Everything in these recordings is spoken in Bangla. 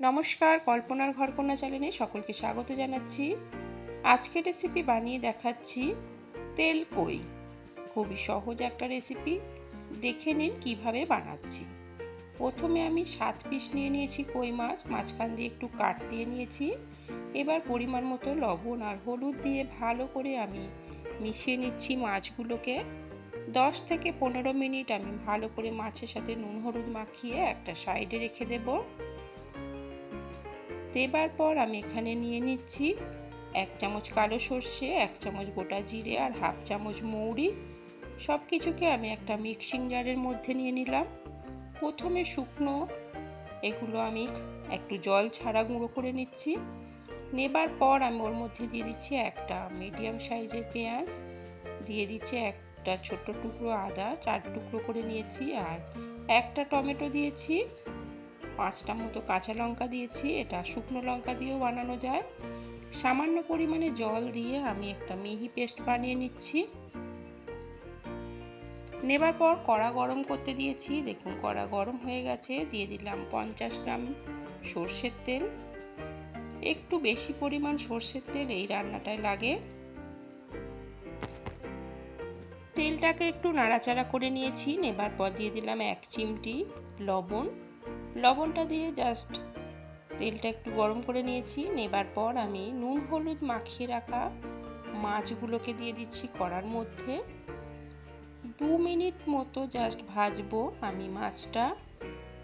নমস্কার, কল্পনার ঘরকন্যা চ্যানেলে সকলকে স্বাগত জানাচ্ছি। আজকে রেসিপি বানিয়ে দেখাচ্ছি তেল কই। খুবই সহজ একটা রেসিপি দেখে নিন কীভাবে বানাচ্ছি। প্রথমে আমি সাত পিস নিয়ে নিয়েছি কই মাছ, মাঝখান দিয়ে একটু কাট দিয়ে নিয়েছি। এবার পরিমাণ মতো লবণ আর হলুদ দিয়ে ভালো করে আমি মিশিয়ে নিচ্ছি মাছগুলোকে। দশ থেকে পনেরো মিনিট আমি ভালো করে মাছের সাথে নুন হলুদ মাখিয়ে একটা সাইডে রেখে দেবো। দেবার পর আমি এখানে নিয়ে নিচ্ছি এক চামচ কালো সর্ষে, এক চামচ গোটা জিরে আর হাফ চামচ মৌরি। সব কিছুকে আমি একটা মিক্সিং জারের মধ্যে নিয়ে নিলাম। প্রথমে শুকনো এগুলো আমি একটু জল ছাড়া গুঁড়ো করে নিচ্ছি। নেবার পর আমি ওর মধ্যে দিয়ে দিচ্ছি একটা মিডিয়াম সাইজের পেঁয়াজ। দিয়ে দিচ্ছি একটা ছোট্ট টুকরো আদা, চার টুকরো করে নিয়েছি আর একটা টমেটো দিয়েছি। পাঁচটা মতো কাঁচা লঙ্কা দিয়েছি, এটা শুকনো লঙ্কা দিয়েও বানানো যায়। সামান্য পরিমাণে জল দিয়ে আমি একটা মিহি পেস্ট বানিয়ে নিচ্ছি। নেবার পর কড়া গরম করতে দিয়েছি। দেখুন, কড়া গরম হয়ে গেছে। দিয়ে দিলাম পঞ্চাশ গ্রাম সর্ষের তেল। একটু বেশি পরিমাণ সর্ষের তেল এই রান্নাটায় লাগে। তেলটাকে একটু নাড়াচাড়া করে নিয়েছি। নেবার পর দিয়ে দিলাম এক চিমটি লবণ। লবণটা দিয়ে জাস্ট তেলটা একটু গরম করে নিয়েছি। নেবার পর আমি নুন হলুদ মাখিয়ে রাখা মাছগুলোকে দিয়ে দিচ্ছি কড়ার মধ্যে। দু মিনিট মতো জাস্ট ভাজবো আমি মাছটা।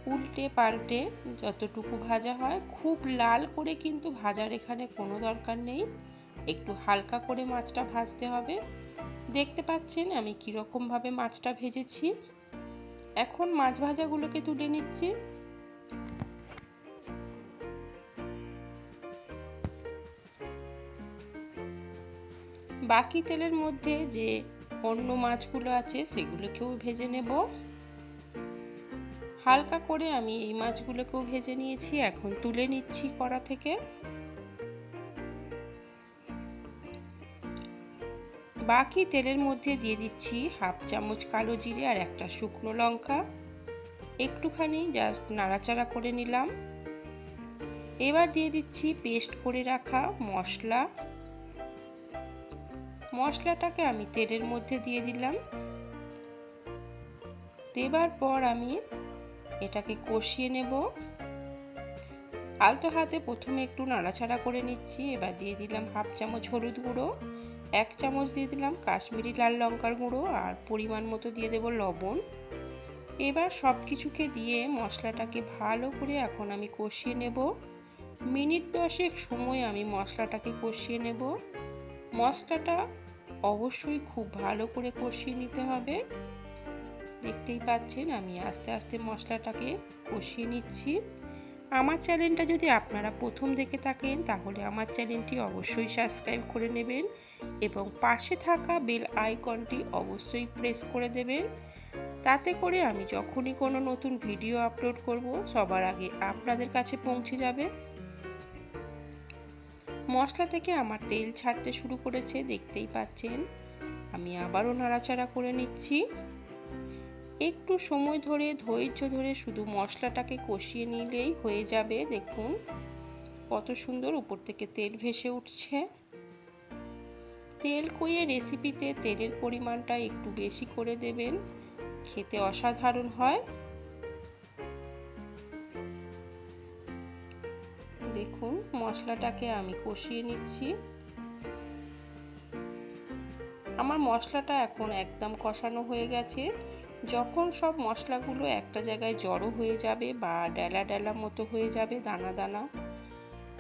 উল্টে পাল্টে যতটুকু ভাজা হয়। খুব লাল করে কিন্তু ভাজার এখানে কোনো দরকার নেই। একটু হালকা করে মাছটা ভাজতে হবে। দেখতে পাচ্ছেন আমি কীরকমভাবে মাছটা ভেজেছি। এখন মাছ ভাজাগুলোকে তুলে নিচ্ছি। বাকি তেলের মধ্যে যে অন্য মাছগুলো আছে, সেগুলোকেও ভেজে নেব। হালকা করে আমি এই মাছগুলোকেও ভেজে নিয়েছি, এখন তুলে নিচ্ছি কড়া থেকে। বাকি তেলের মধ্যে দিয়ে দিচ্ছি হাফ চামচ কালো জিরে আর একটা শুকনো লঙ্কা। একটুখানি জাস্ট নাড়াচাড়া করে নিলাম। এবার দিয়ে দিচ্ছি পেস্ট করে রাখা মশলা। মশলাটাকে আমি তেলের মধ্যে দিয়ে দিলাম। দেবার পর আমি এটাকে কষিয়ে নেব। আলতো হাতে প্রথমে একটু নাড়াচাড়া করে নিচ্ছি। এবার দিয়ে দিলাম হাফ চামচ হলুদ গুঁড়ো। এক চামচ দিয়ে দিলাম কাশ্মীরি লাল লঙ্কার গুঁড়ো আর পরিমাণ মতো দিয়ে দেব লবণ। এবার সব কিছুকে দিয়ে মশলাটাকে ভালো করে এখন আমি কষিয়ে নেব। মিনিট দশেক সময় আমি মশলাটাকে কষিয়ে নেব। মশলাটা অবশ্যই খুব ভালো করে কষিয়ে নিতে হবে। দেখতেই পাচ্ছেন আমি আস্তে আস্তে মশলাটাকে কষিয়ে নিচ্ছি। আমার চ্যানেলটা যদি আপনারা প্রথম দেখে থাকেন, তাহলে আমার চ্যানেলটি অবশ্যই সাবস্ক্রাইব করে নেবেন এবং পাশে থাকা বেল আইকনটি অবশ্যই প্রেস করে দেবেন। তাতে করে আমি যখনই কোনো নতুন ভিডিও আপলোড করব, সবার আগে আপনাদের কাছে পৌঁছে যাবে। মশলা থেকে আমার তেল ছাড়তে শুরু করেছে, দেখতেই পাচ্ছেন। আমি আবারও নাড়াচাড়া করে নিচ্ছি। একটু সময় ধরে, ধৈর্য ধরে শুধু মশলাটাকে কষিয়ে নিলেই হয়ে যাবে। দেখুন কত সুন্দর উপর থেকে তেল ভেসে উঠছে। তেল কইয়ে রেসিপিতে তেলের পরিমাণটা একটু বেশি করে দেবেন। খেতে অসাধারণ হয়। দেখুন মশলাটাকে আমি কষিয়ে নিচ্ছি। আমার মশলাটা এখন একদম কষানো হয়ে গেছে। যখন সব মশলাগুলো একটা জায়গায় জড়ো হয়ে যাবে বা ডেলা ডেলা মতো হয়ে যাবে দানা দানা,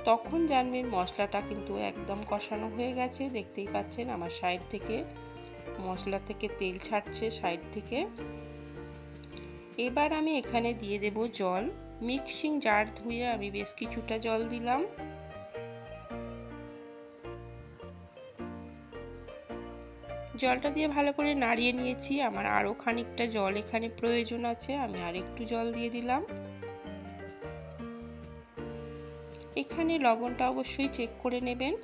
তখন জানবেন মশলাটা কিন্তু একদম কষানো হয়ে গেছে। দেখতেই পাচ্ছেন আমার সাইড থেকে মশলা থেকে তেল ছাড়ছে সাইড থেকে। এবার আমি এখানে দিয়ে দেব জল। মিক্সিং জার ধুয়ে আমি বেশ কিছুটা জল দিলাম। জলটা দিয়ে ভালো করে নাড়িয়ে নিয়েছি। আমার আরও খানিকটা জল এখানে প্রয়োজন আছে, আমি আর একটু জল দিয়ে দিলাম। এখানে লবণটা অবশ্যই চেক করে নেবেন।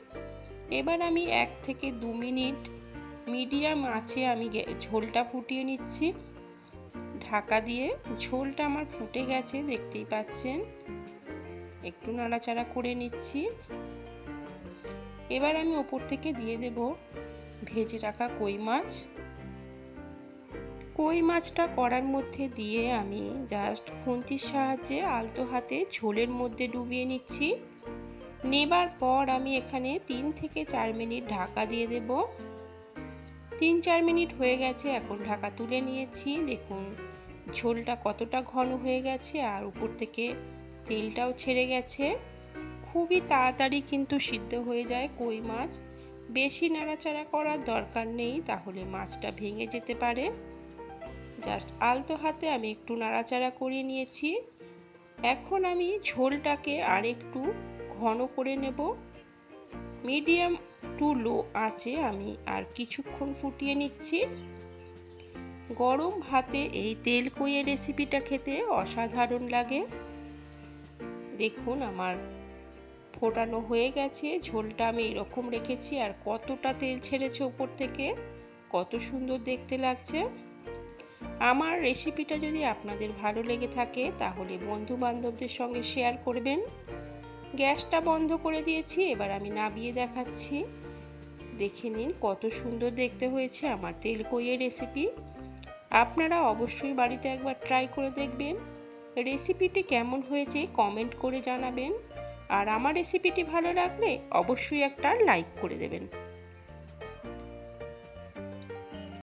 এবার আমি এক থেকে দু মিনিট মিডিয়াম আঁচে আমি ঝোলটা ফুটিয়ে নিচ্ছি। ঢাকা দিয়ে ঝোলটা আমার ফুটে গেছে, দেখতেই পাচ্ছেন। একটু নাড়াচাড়া করে নিচ্ছি। এবার আমি ওপর থেকে দিয়ে দেব ভেজে রাখা কই মাছ। কই মাছটা কড়ার মধ্যে দিয়ে আমি জাস্ট খুন্তির সাহায্যে আলতো হাতে ঝোলের মধ্যে ডুবিয়ে নিচ্ছি। নেবার পর আমি এখানে তিন থেকে চার মিনিট ঢাকা দিয়ে দেব। তিন চার মিনিট হয়ে গেছে, এখন ঢাকা তুলে নিয়েছি। দেখুন, ঝোলটা কতটা ঘন হয়ে গেছে আর উপর থেকে তেলটাও ছেড়ে গেছে। খুবই তাড়াতাড়ি কিন্তু সিদ্ধ হয়ে যায় কই মাছ। বেশি নাড়াচাড়া করার দরকার নেই, তাহলে মাছটা ভেঙে যেতে পারে। জাস্ট আলতো হাতে আমি একটু নাড়াচাড়া করে নিয়েছি। এখন আমি ঝোলটাকে আর একটু ঘন করে নেব। মিডিয়াম টু লো আছে, আমি আর কিছুক্ষণ ফুটিয়ে নিচ্ছি। গরম ভাতে এই তেল কইয়ের রেসিপিটা খেতে অসাধারণ লাগে। দেখুন আমার ফোটানো হয়ে গেছে, ঝোলটা আমি এরকম রেখেছি, আর কতটা তেল ছেড়েছে উপর থেকে, কত সুন্দর দেখতে লাগছে। আমার রেসিপিটা যদি আপনাদের ভালো লেগে থাকে, তাহলে বন্ধু বান্ধবদের সঙ্গে শেয়ার করবেন। গ্যাসটা বন্ধ করে দিয়েছি, এবার আমি নাবিয়ে দেখাচ্ছি। দেখে নিন কত সুন্দর দেখতে হয়েছে আমার তেল কইয়ের রেসিপি। আপনারা অবশ্যই বাড়িতে একবার ট্রাই করে দেখবেন। রেসিপিটি কেমন হয়েছে কমেন্ট করে জানাবেন। আর আমার রেসিপিটি ভালো লাগলে অবশ্যই একটা লাইক করে দেবেন।